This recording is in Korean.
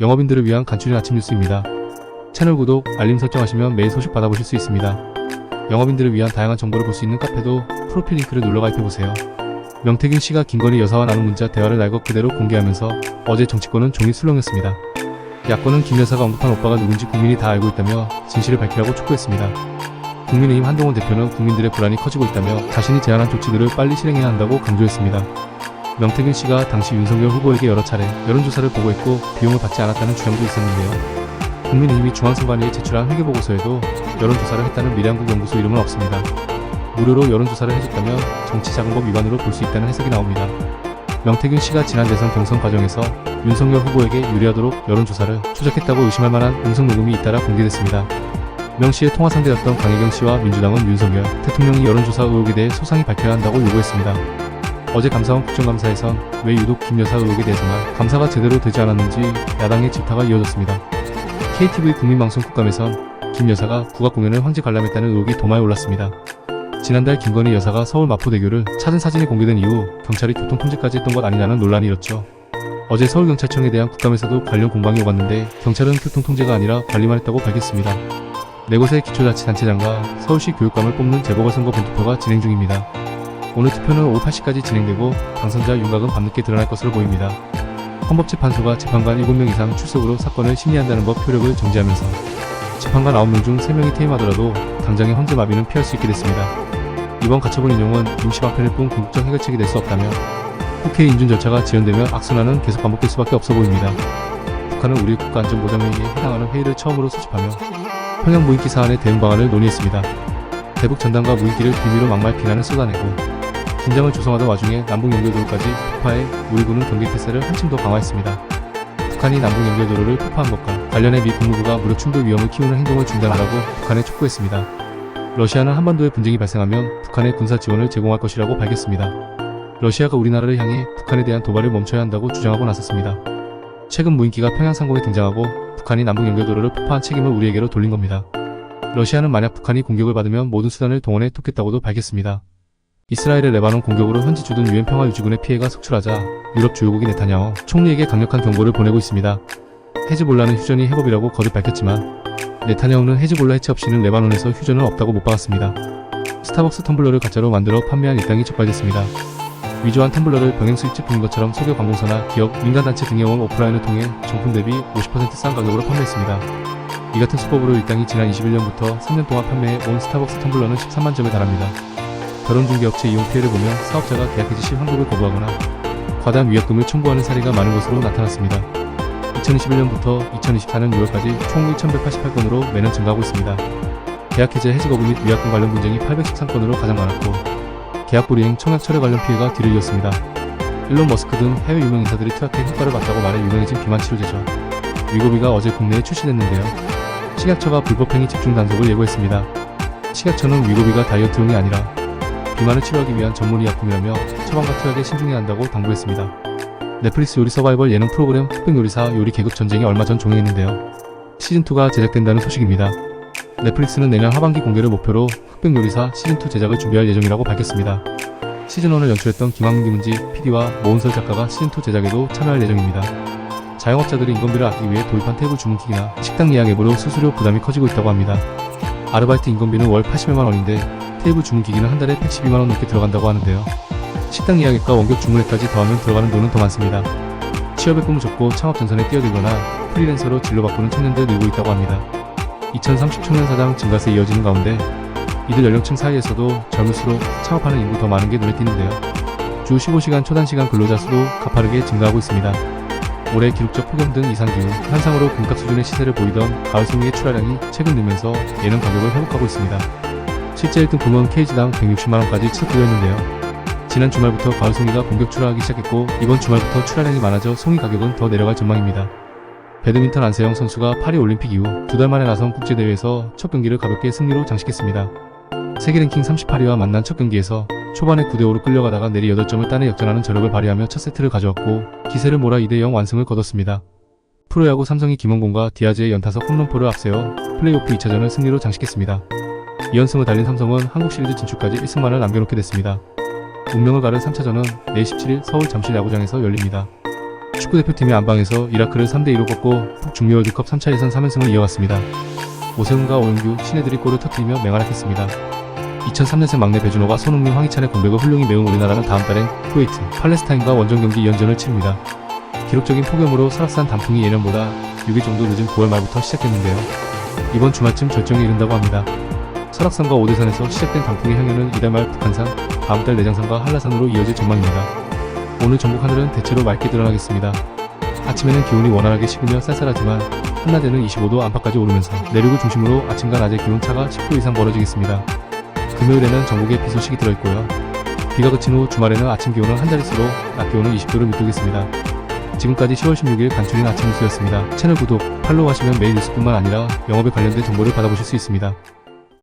영업인들을 위한 간추린 아침 뉴스입니다. 채널 구독, 알림 설정하시면 매일 소식 받아보실 수 있습니다. 영업인들을 위한 다양한 정보를 볼 수 있는 카페도 프로필 링크를 눌러 가입해보세요. 명태균 씨가 김건희 여사와 나눈 문자 대화를 날 것 그대로 공개하면서 어제 정치권은 종일 술렁였습니다. 야권은 김 여사가 언급한 오빠가 누군지 국민이 다 알고 있다며 진실을 밝히라고 촉구했습니다. 국민의힘 한동훈 대표는 국민들의 불안이 커지고 있다며 자신이 제안한 조치들을 빨리 실행해야 한다고 강조했습니다. 명태균 씨가 당시 윤석열 후보에게 여러 차례 여론조사를 보고했고 비용을 받지 않았다는 주장도 있었는데요. 국민의힘이 중앙선관위에 제출한 회계보고서에도 여론조사를 했다는 미래한국 연구소 이름은 없습니다. 무료로 여론조사를 해줬다면 정치자금법 위반으로 볼 수 있다는 해석이 나옵니다. 명태균 씨가 지난 대선 경선 과정에서 윤석열 후보에게 유리하도록 여론조사를 추적했다고 의심할 만한 음성 녹음이 잇따라 공개됐습니다. 명 씨의 통화 상대였던 강혜경 씨와 민주당은 윤석열 대통령이 여론조사 의혹에 대해 소상히 밝혀야 한다고 요구했습니다. 어제 감사원 국정감사에선 왜 유독 김 여사 의혹에 대해서만 감사가 제대로 되지 않았는지 야당의 질타가 이어졌습니다. KTV 국민방송 국감에선 김 여사가 국악 공연을 황제 관람했다는 의혹이 도마에 올랐습니다. 지난달 김건희 여사가 서울 마포대교를 찾은 사진이 공개된 이후 경찰이 교통 통제까지 했던 것 아니냐는 논란이 일었죠. 어제 서울경찰청에 대한 국감에서도 관련 공방이 오갔는데 경찰은 교통 통제가 아니라 관리만 했다고 밝혔습니다. 네 곳의 기초자치단체장과 서울시 교육감을 뽑는 재보궐선거 본투표가 진행 중입니다. 오늘 투표는 오후 8시까지 진행되고 당선자 윤곽은 밤늦게 드러날 것으로 보입니다. 헌법재 판소가 재판관 7명 이상 출석으로 사건을 심리한다는 법 효력을 정지하면서 재판관 9명 중 3명이 퇴임하더라도 당장의 헌재 마비는 피할 수 있게 됐습니다. 이번 가처분 인용은 임시 방편일 뿐 궁극적 해결책이 될 수 없다며 국회 인준 절차가 지연되면 악순환은 계속 반복될 수밖에 없어 보입니다. 북한은 우리 국가안전보장회의에 해당하는 회의를 처음으로 소집하며 평양 무인기 사안의 대응 방안을 논의했습니다. 대북 전단과 무인기를 비밀로 막말 비난을 쏟아내고 긴장을 조성하던 와중에 남북 연결도로까지 폭파해 우리 군은 경계 태세를 한층 더 강화했습니다. 북한이 남북 연결도로를 폭파한 것과 관련해 미 국무부가 무력 충돌 위험을 키우는 행동을 중단하라고 북한에 촉구했습니다. 러시아는 한반도에 분쟁이 발생하면 북한에 군사 지원을 제공할 것이라고 밝혔습니다. 러시아가 우리나라를 향해 북한에 대한 도발을 멈춰야 한다고 주장하고 나섰습니다. 최근 무인기가 평양 상공에 등장하고 북한이 남북 연결도로를 폭파한 책임을 우리에게로 돌린 겁니다. 러시아는 만약 북한이 공격을 받으면 모든 수단을 동원해 돕겠다고도 밝혔습니다. 이스라엘의 레바논 공격으로 현지 주둔 유엔 평화 유지군의 피해가 속출하자 유럽 주요국인 네타냐후 총리에게 강력한 경고를 보내고 있습니다. 헤즈볼라는 휴전이 해법이라고 거듭 밝혔지만 네타냐후는 헤즈볼라 해체 없이는 레바논에서 휴전은 없다고 못 박았습니다. 스타벅스 텀블러를 가짜로 만들어 판매한 일당이 적발됐습니다. 위조한 텀블러를 병행 수입 제품인 것처럼 소개 광고사나 기업, 민간단체 등의 원 오프라인을 통해 정품 대비 50%싼 가격으로 판매했습니다. 이 같은 수법으로 일당이 지난 21년부터 3년 동안 판매해 온 스타벅스 텀블러는 13만 점에 달합니다. 결혼중개업체 이용 피해를 보면 사업자가 계약 해지 시 환급을 거부하거나 과다한 위약금을 청구하는 사례가 많은 것으로 나타났습니다. 2021년부터 2024년 6월까지 총 1,188건으로 매년 증가하고 있습니다. 계약 해제 해지 거부 및 위약금 관련 분쟁이 813건으로 가장 많았고 계약 불이행 청약 철회 관련 피해가 뒤를 이었습니다. 일론 머스크 등 해외 유명 인사들이 투약해 효과를 봤다고 말해 유명해진 비만 치료제죠. 위고비가 어제 국내에 출시됐는데요. 식약처가 불법행위 집중 단속을 예고했습니다. 식약처는 위고비가 다이어트용이 아니라 비만을 치료하기 위한 전문 의 약품이라며 처방과 투약에 신중해야 한다고 당부했습니다. 넷플릭스 요리 서바이벌 예능 프로그램 흑백 요리사 요리 계급 전쟁이 얼마 전 종영했는데요. 시즌2가 제작된다는 소식입니다. 넷플릭스는 내년 하반기 공개를 목표로 흑백 요리사 시즌2 제작을 준비할 예정이라고 밝혔습니다. 시즌1을 연출했던 김학민 김은지 PD와 모은설 작가가 시즌2 제작에도 참여할 예정입니다. 자영업자들이 인건비를 아끼기 위해 도입한 테이블 주문킥이나 식당 예약 앱으로 수수료 부담이 커지고 있다고 합니다. 아르바이트 인건비는 월 80여만 원인데 테이블 주문기기는 한 달에 112만 원 넘게 들어간다고 하는데요. 식당 예약액과 원격 주문액까지 더하면 들어가는 돈은 더 많습니다. 취업의 꿈을 접고 창업 전선에 뛰어들거나 프리랜서로 진로 바꾸는 청년들 늘고 있다고 합니다. 2030 청년 사장 증가세 이어지는 가운데 이들 연령층 사이에서도 젊을수록 창업하는 인구 더 많은 게 눈에 띄는데요. 주 15시간 초단시간 근로자 수도 가파르게 증가하고 있습니다. 올해 기록적 폭염 등 이상기후, 현상으로 금값 수준의 시세를 보이던 가을 송이의 출하량이 최근 늘면서 예능 가격을 회복하고 있습니다. 실제 1등 품은 케이지당 160만원까지 치솟되었는데요. 지난 주말부터 가을 송이가 본격 출하하기 시작했고 이번 주말부터 출하량이 많아져 송이 가격은 더 내려갈 전망입니다. 배드민턴 안세영 선수가 파리 올림픽 이후 두 달 만에 나선 국제대회에서 첫 경기를 가볍게 승리로 장식했습니다. 세계 랭킹 38위와 만난 첫 경기에서 초반에 9대5로 끌려가다가 내리 8점을 따내 역전하는 저력을 발휘하며 첫 세트를 가져왔고 기세를 몰아 2대0 완승을 거뒀습니다. 프로야구 삼성이 김원곤과 디아즈의 연타석 홈런포를 앞세워 플레이오프 2차전을 승리로 장식했습니다. 2연승을 달린 삼성은 한국 시리즈 진출까지 1승만을 남겨놓게 됐습니다. 운명을 가른 3차전은 내일 17일 서울 잠실 야구장에서 열립니다. 축구대표팀이 안방에서 이라크를 3대2로 꺾고 북중미 월드컵 3차 예선 3연승을 이어갔습니다. 오세훈과 오영규, 신혜들이 골을 터뜨리며 맹활약했습니다. 2003년생 막내 배준호가 손흥민, 황희찬의 공백을 훌륭히 메운 우리나라는 다음 달엔 쿠웨이트, 팔레스타인과 원정 경기 연전을 치릅니다. 기록적인 폭염으로 설악산 단풍이 예년보다 6일 정도 늦은 9월 말부터 시작했는데요. 이번 주말쯤 절정에 이른다고 합니다. 설악산과 오대산에서 시작된 단풍의 향연은 이달 말 북한산, 다음 달 내장산과 한라산으로 이어질 전망입니다. 오늘 전국 하늘은 대체로 맑게 드러나겠습니다. 아침에는 기온이 원활하게 식으며 쌀쌀하지만 한낮에는 25도 안팎까지 오르면서 내륙을 중심으로 아침과 낮의 기온차가 10도 이상 벌어지겠습니다. 금요일에는 전국에 비 소식이 들어있고요. 비가 그친 후 주말에는 아침 기온은 한 자릿수로 낮 기온은 20도를 밑돌겠습니다. 지금까지 10월 16일 간추린 아침 뉴스였습니다. 채널 구독, 팔로우 하시면 매일 뉴스뿐만 아니라 영업에 관련된 정보를 받아보실 수 있습니다.